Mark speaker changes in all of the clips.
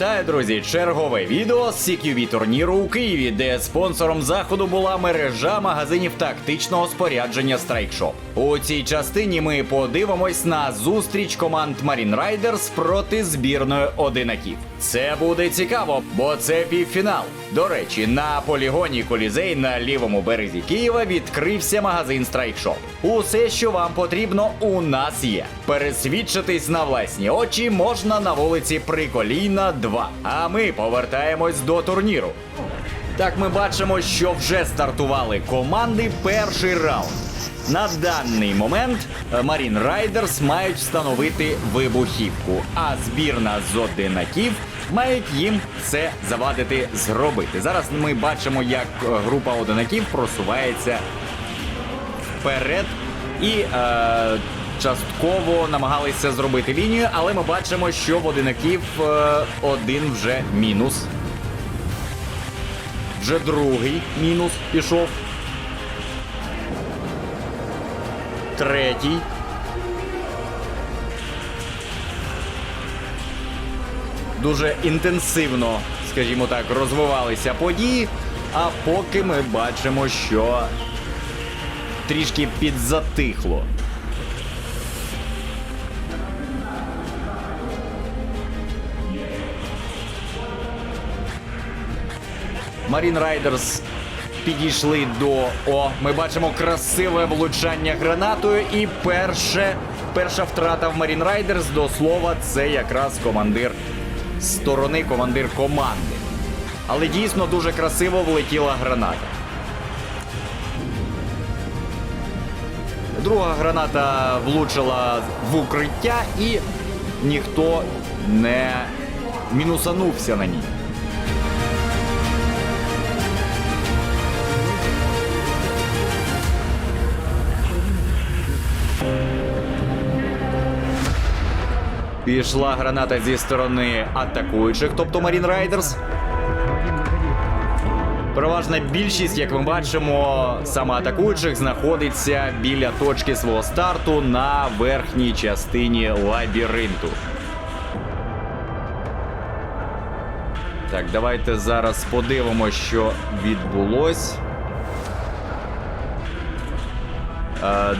Speaker 1: Вітаю, друзі! Чергове відео з CQB турніру у Києві, де спонсором заходу була мережа магазинів тактичного спорядження Strike Shop. У цій частині ми подивимось на зустріч команд Marine Riders проти збірної одинаків. Це буде цікаво, бо це півфінал. До речі, на полігоні Колізей на лівому березі Києва відкрився магазин Shop. Усе, що вам потрібно, у нас є. Пересвідчитись на власні очі можна на вулиці Приколійна 2. А ми повертаємось до турніру. Так, ми бачимо, що вже стартували команди перший раунд. На даний момент е, Marine Riders мають встановити вибухівку, а збірна з одинаків мають їм це завадити зробити. Зараз ми бачимо, як е, група одинаків просувається вперед і е, частково намагалися зробити лінію, але ми бачимо, що в одинаків е, один вже мінус. Вже другий мінус пішов. Третій. Дуже інтенсивно, скажімо так, розвивалися події. А поки ми бачимо, що трішки підзатихло. Marine Riders підійшли до О. Ми бачимо красиве влучання гранатою. І перше, перша втрата в Marine Riders, до слова, це якраз командир сторони, командир команди. Але дійсно дуже красиво влетіла граната. Друга граната влучила в укриття і ніхто не мінусанувся на ній. Пішла граната зі сторони атакуючих, тобто Marine Riders. Переважна більшість, як ми бачимо, саме атакуючих знаходиться біля точки свого старту на верхній частині лабіринту. Так, давайте зараз подивимося, що відбулось.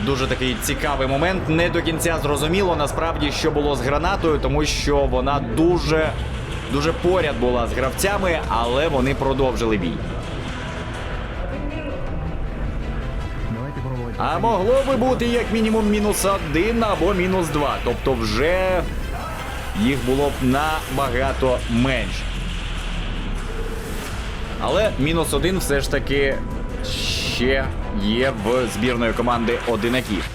Speaker 1: Дуже такий цікавий момент. Не до кінця зрозуміло насправді, що було з гранатою, тому що вона дуже, дуже поряд була з гравцями, але вони продовжили бій. А могло би бути як мінімум мінус один або мінус два. Тобто вже їх було б набагато менше. Але мінус один все ж таки ще є в збірної команди одинаків.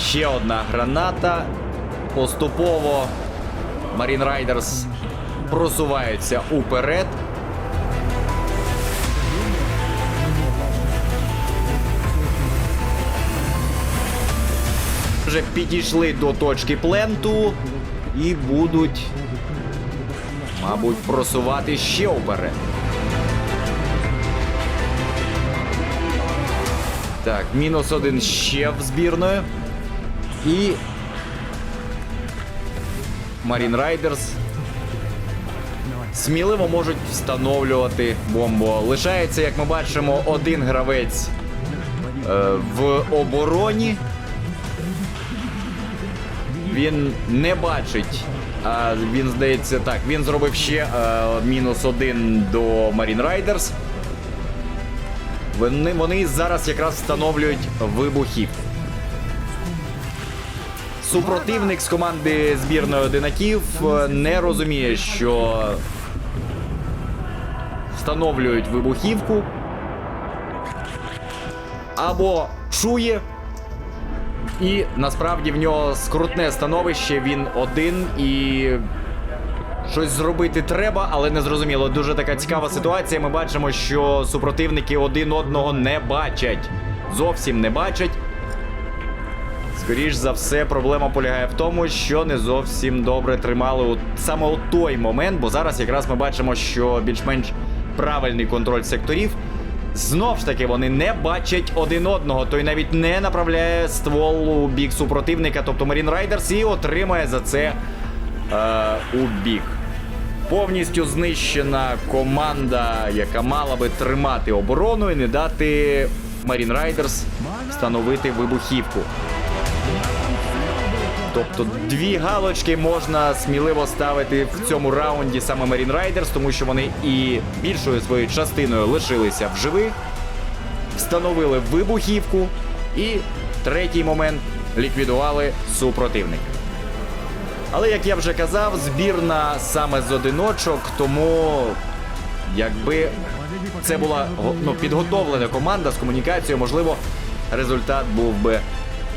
Speaker 1: Ще одна граната. Поступово Marine Riders просуваються уперед. Вже підійшли до точки пленту і будуть, мабуть, просувати ще вперед. Так, мінус один ще в збірної. І Marine Riders сміливо можуть встановлювати бомбу. Лишається, як ми бачимо, один гравець е, в обороні. Він не бачить. А він здається так. Він зробив ще е, мінус один до Marine Riders. Вони, вони зараз якраз встановлюють вибухів. Супротивник з команди збірної одинаків не розуміє, що встановлюють вибухівку. Або чує, і насправді в нього скрутне становище, він один і. Щось зробити треба, але не зрозуміло. Дуже така цікава ситуація. Ми бачимо, що супротивники один одного не бачать. Зовсім не бачать. Скоріш за все, проблема полягає в тому, що не зовсім добре тримали от, саме у той момент, бо зараз якраз ми бачимо, що більш-менш правильний контроль секторів. Знов ж таки, вони не бачать один одного. Той навіть не направляє ствол у бік супротивника, тобто Marine Riders, і отримає за це у бік. Повністю знищена команда, яка мала би тримати оборону і не дати Marine Riders встановити вибухівку. Тобто дві галочки можна сміливо ставити в цьому раунді саме Marine Riders, тому що вони і більшою своєю частиною лишилися в живих, встановили вибухівку і третій момент ліквідували супротивника. Але як я вже казав, збірна саме з одиночок, тому якби це була ну, підготовлена команда з комунікацією, можливо, результат був би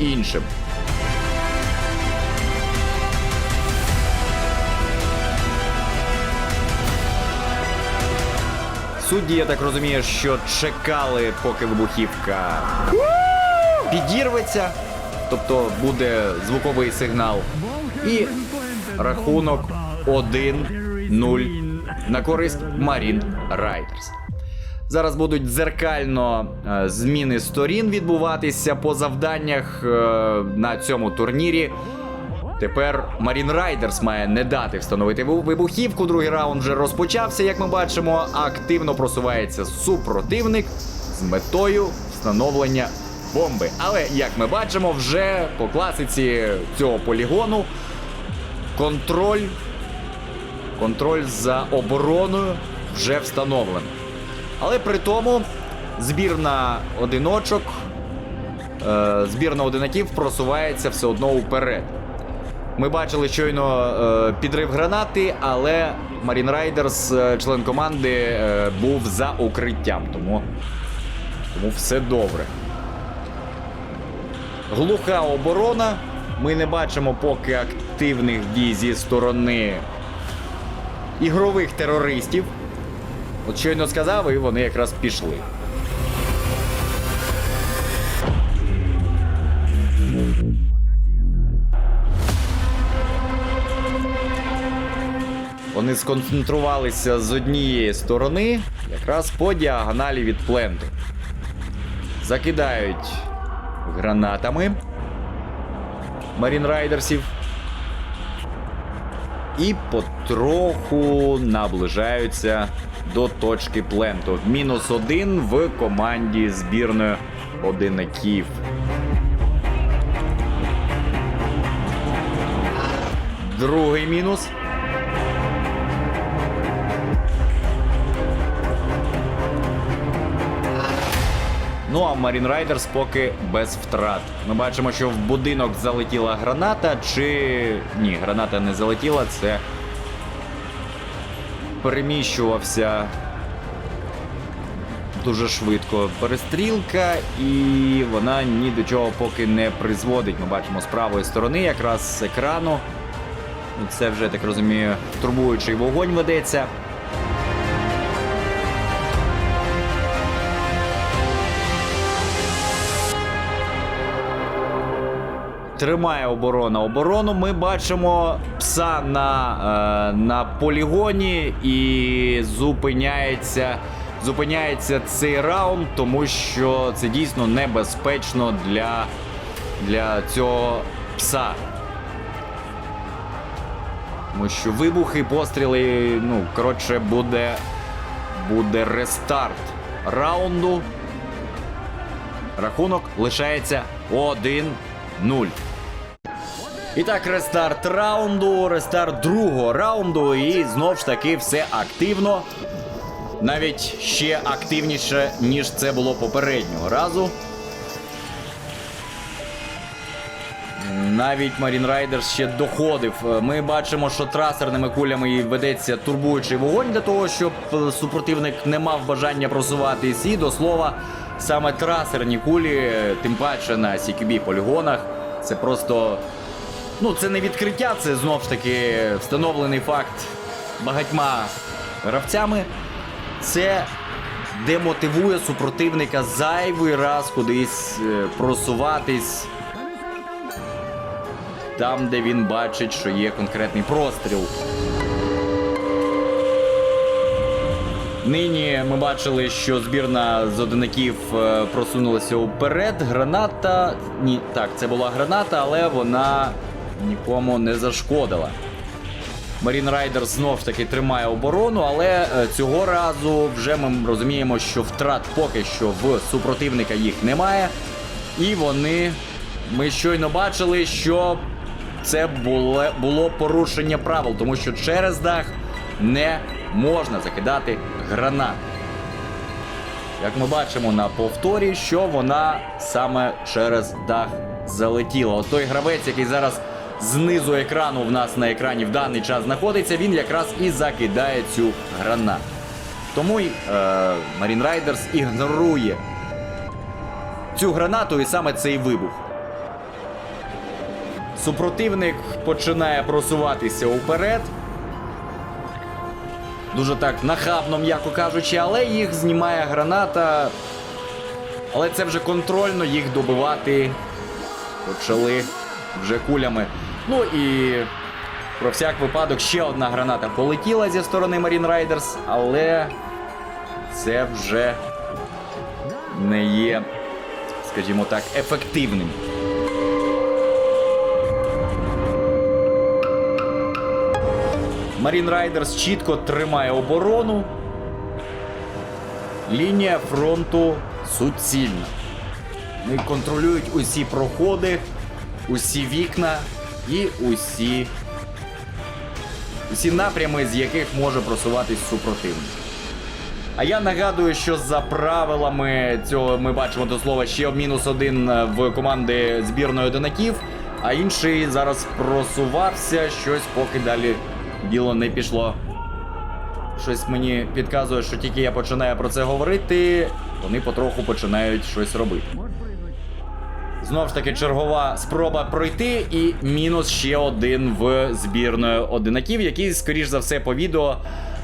Speaker 1: іншим. Судді, я так розумію, що чекали, поки вибухівка підірветься, тобто буде звуковий сигнал. І рахунок 1-0 на користь Marine Riders. Зараз будуть дзеркально е, зміни сторін відбуватися по завданнях е, на цьому турнірі. Тепер Marine Riders має не дати встановити вибухівку. Другий раунд вже розпочався, як ми бачимо. Активно просувається супротивник з метою встановлення бомби. Але як ми бачимо, вже по класиці цього полігону контроль, контроль за обороною вже встановлено. Але при тому збірна одиночок, е, збірна одинаків просувається все одно уперед. Ми бачили щойно е, підрив гранати, але Riders, е, член команди, е, був за укриттям, тому, тому все добре. Глуха оборона. Ми не бачимо поки активних дій зі сторони ігрових терористів. От щойно сказав, і вони якраз пішли. Вони сконцентрувалися з однієї сторони, якраз по діагоналі від пленту. Закидають гранатами Марін Райдерсів. І потроху наближаються до точки пленту. Мінус один в команді збірної одинаків. Другий мінус. Ну а Marine Riders поки без втрат. Ми бачимо, що в будинок залетіла граната, чи ні, граната не залетіла, це переміщувався дуже швидко перестрілка, і вона ні до чого поки не призводить. Ми бачимо з правої сторони, якраз з екрану. Ну, Це вже, так розумію, турбуючий вогонь ведеться. Тримає оборона оборону. Ми бачимо пса на, е, на полігоні і зупиняється, зупиняється цей раунд, тому що це дійсно небезпечно для, для цього пса. Тому що вибухи, постріли, ну, коротше, буде, буде рестарт раунду. Рахунок лишається 1-0. І так, рестарт раунду, рестарт другого раунду, і знов ж таки все активно. Навіть ще активніше, ніж це було попереднього разу. Навіть Marine Riders ще доходив. Ми бачимо, що трасерними кулями ведеться турбуючий вогонь для того, щоб е, супротивник не мав бажання просуватись. І до слова, саме трасерні кулі, тим паче на CQB полігонах, це просто. Ну, це не відкриття, це знов ж таки встановлений факт багатьма гравцями. Це демотивує супротивника зайвий раз кудись е, просуватись там, де він бачить, що є конкретний простріл. Нині ми бачили, що збірна з одинаків е, просунулася вперед. Граната. Ні, так, це була граната, але вона нікому не зашкодила. Marine Riders знов таки тримає оборону, але е, цього разу вже ми розуміємо, що втрат поки що в супротивника їх немає. І вони. Ми щойно бачили, що це було, було порушення правил, тому що через дах не можна закидати гранат. Як ми бачимо на повторі, що вона саме через дах залетіла. От той гравець, який зараз знизу екрану в нас на екрані в даний час знаходиться, він якраз і закидає цю гранату. Тому й е, Marine Riders ігнорує цю гранату і саме цей вибух. Супротивник починає просуватися уперед. Дуже так нахабно, м'яко кажучи, але їх знімає граната. Але це вже контрольно, їх добивати почали вже кулями. Ну і про всяк випадок ще одна граната полетіла зі сторони Marine Riders, але це вже не є, скажімо так, ефективним. Marine Riders чітко тримає оборону. Лінія фронту суцільна. Вони контролюють усі проходи, усі вікна і усі, усі напрями, з яких може просуватись супротивник. А я нагадую, що за правилами цього ми бачимо до слова ще мінус один е, в команди збірної одинаків, а інший зараз просувався, щось поки далі діло не пішло. Щось мені підказує, що тільки я починаю про це говорити, вони потроху починають щось робити.
Speaker 2: Можешь прыгнуть?
Speaker 1: Знов ж таки, чергова спроба пройти, і мінус ще один в збірної одинаків, який, скоріш за все, по відео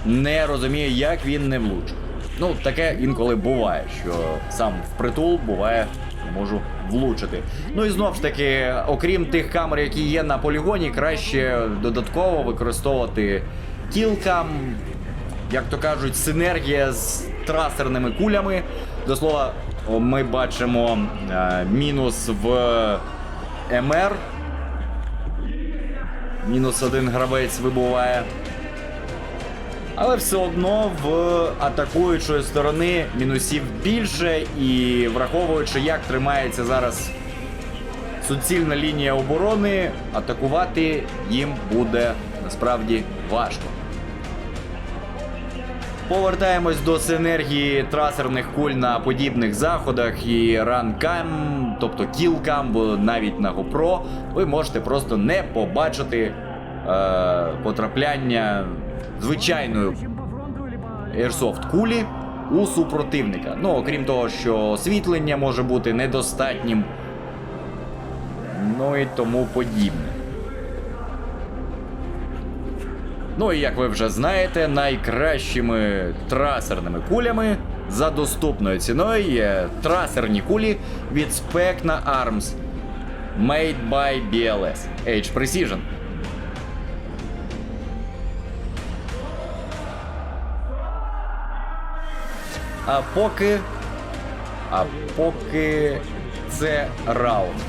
Speaker 1: не розуміє, як він не влучив. Ну, таке інколи буває, що сам впритул буває, не можу влучити. Ну і знов ж таки, окрім тих камер, які є на полігоні, краще додатково використовувати кілкам, як то кажуть, синергія з трасерними кулями. До слова, ми бачимо е, мінус в МР. Мінус один гравець вибуває. Але все одно в атакуючої сторони мінусів більше, і враховуючи, як тримається зараз суцільна лінія оборони, атакувати їм буде насправді важко. Повертаємось до синергії трасерних куль на подібних заходах і ранкам, тобто кілкам, бо навіть на GoPro ви можете просто не побачити е, потрапляння
Speaker 2: по...
Speaker 1: Airsoft кулі у супротивника. Ну, окрім того, що освітлення може бути недостатнім. Ну і тому подібне. Ну і як ви вже знаєте, найкращими трасерними кулями за доступною ціною є трасерні кулі від Specna Arms Made by BLS H Precision. А поки. А поки це раунд.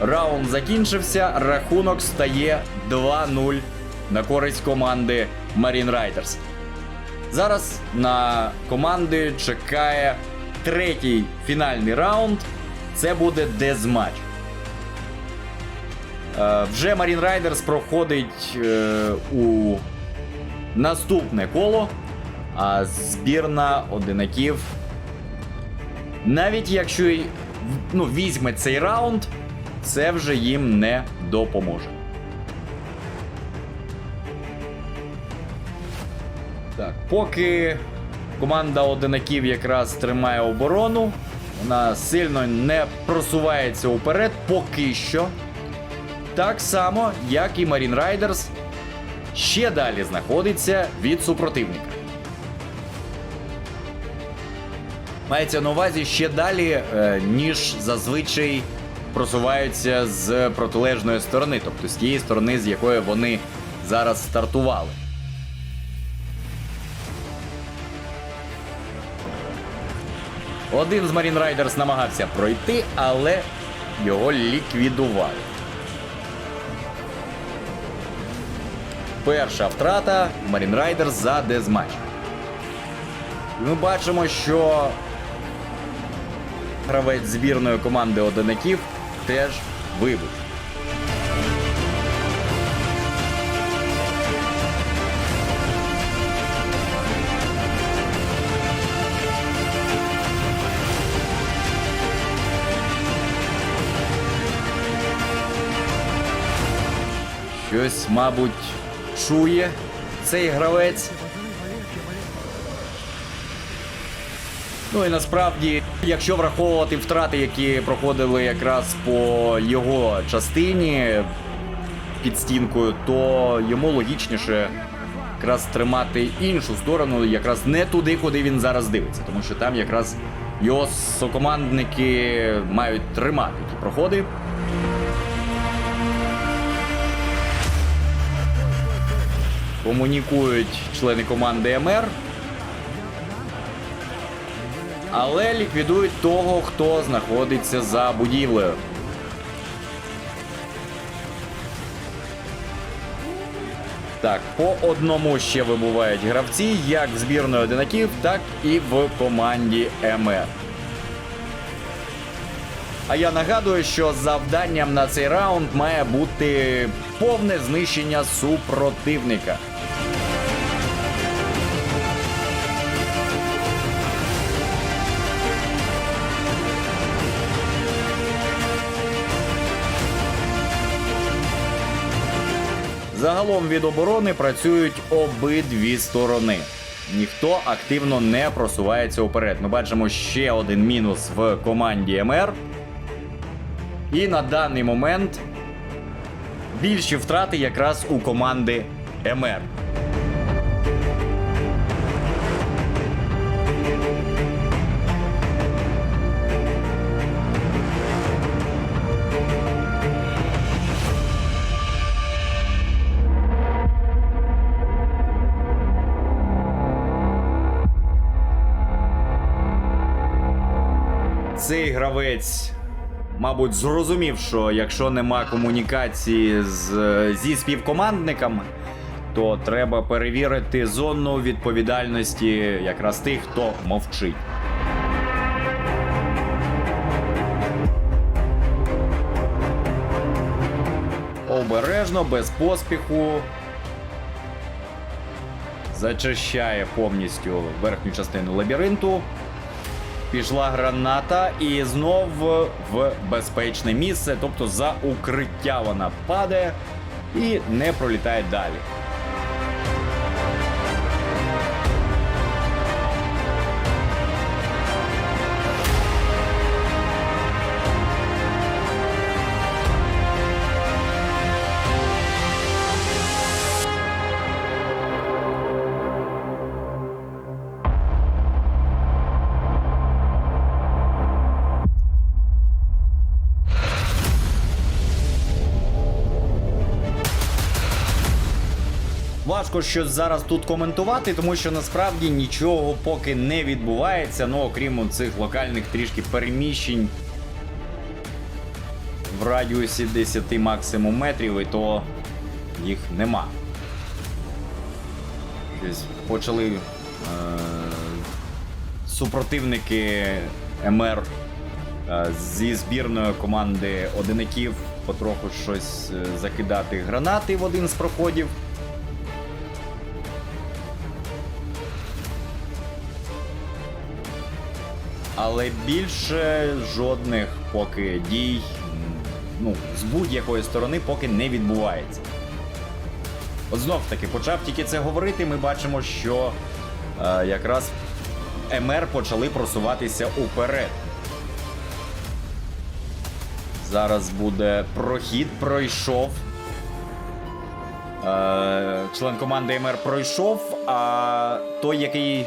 Speaker 1: Раунд закінчився, рахунок стає 2-0 на користь команди Marine Riders. Зараз на команди чекає третій фінальний раунд. Це буде дезматч. Е, Вже Marine Riders проходить е, у наступне коло, а збірна одинаків. Навіть якщо ну, візьме цей раунд, це вже їм не допоможе. Поки команда одинаків якраз тримає оборону, вона сильно не просувається уперед поки що. Так само, як і Marine Riders ще далі знаходиться від супротивника. Мається на увазі ще далі, е, ніж зазвичай просуваються з протилежної сторони, тобто з тієї сторони, з якої вони зараз стартували. Один з Marine Riders намагався пройти, але його ліквідували. перша втрата Marine Riders за дезмач. Ми бачимо, що гравець збірної команди одинаків теж вибув. Щось, мабуть, чує цей гравець. Ну і насправді, якщо враховувати втрати, які проходили якраз по його частині під стінкою, то йому логічніше якраз тримати іншу сторону, якраз не туди, куди він зараз дивиться, тому що там якраз його сокомандники мають тримати ті проходи. Комунікують члени команди МР. Але ліквідують того, хто знаходиться за будівлею. Так, по одному ще вибувають гравці, як в збірної одинаків, так і в команді МР. А я нагадую, що завданням на цей раунд має бути повне знищення супротивника. Загалом від оборони працюють обидві сторони. Ніхто активно не просувається уперед. Ми бачимо ще один мінус в команді МР. І на даний момент більші втрати якраз у команди МР. Цей гравець, мабуть, зрозумів, що якщо нема комунікації з, зі співкомандниками, то треба перевірити зону відповідальності якраз тих, хто мовчить. Обережно, без поспіху. Зачищає повністю верхню частину лабіринту. Пішла граната і знов в безпечне місце, тобто за укриття вона падає і не пролітає далі. Важко щось зараз тут коментувати, тому що насправді нічого поки не відбувається. Ну окрім цих локальних трішки переміщень в радіусі 10 максимум метрів, і то їх нема. Ось почали е- супротивники МР е, зі збірної команди одинаків потроху щось е, закидати гранати в один з проходів. Але більше жодних поки дій ну, з будь-якої сторони поки не відбувається. От знов таки, почав тільки це говорити, ми бачимо, що е, якраз МР почали просуватися уперед. Зараз буде прохід, пройшов. Е, член команди МР пройшов, а той, який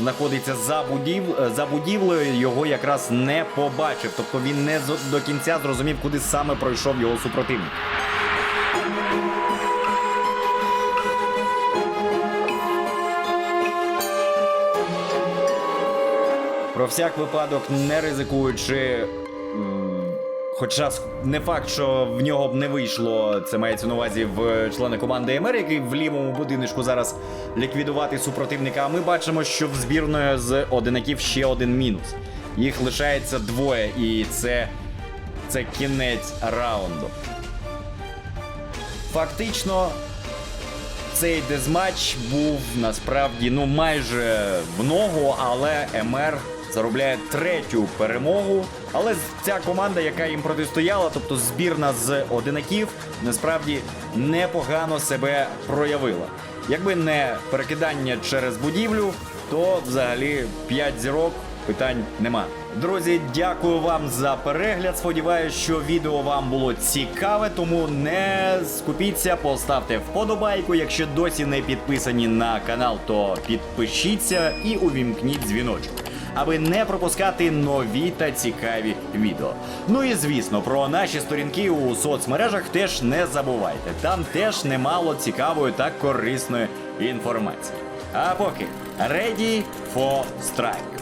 Speaker 1: знаходиться за, будів... за будівлею, його якраз не побачив. Тобто він не до кінця зрозумів, куди саме пройшов його супротивник. Про всяк випадок, не ризикуючи Хоча не факт, що в нього б не вийшло, це мається на увазі в члена команди МР, який в лівому будиночку зараз ліквідувати супротивника. А ми бачимо, що в збірної з одинаків ще один мінус. Їх лишається двоє, і це, це кінець раунду. Фактично, цей дезматч був насправді ну майже в ногу, але МР заробляє третю перемогу. Але ця команда, яка їм протистояла, тобто збірна з одинаків, насправді непогано себе проявила. Якби не перекидання через будівлю, то взагалі 5 зірок питань нема. Друзі, дякую вам за перегляд. Сподіваюсь, що відео вам було цікаве, тому не скупіться, поставте вподобайку. Якщо досі не підписані на канал, то підпишіться і увімкніть дзвіночок, аби не пропускати нові та цікаві відео. Ну і звісно, про наші сторінки у соцмережах теж не забувайте. Там теж немало цікавої та корисної інформації. А поки ready for strike.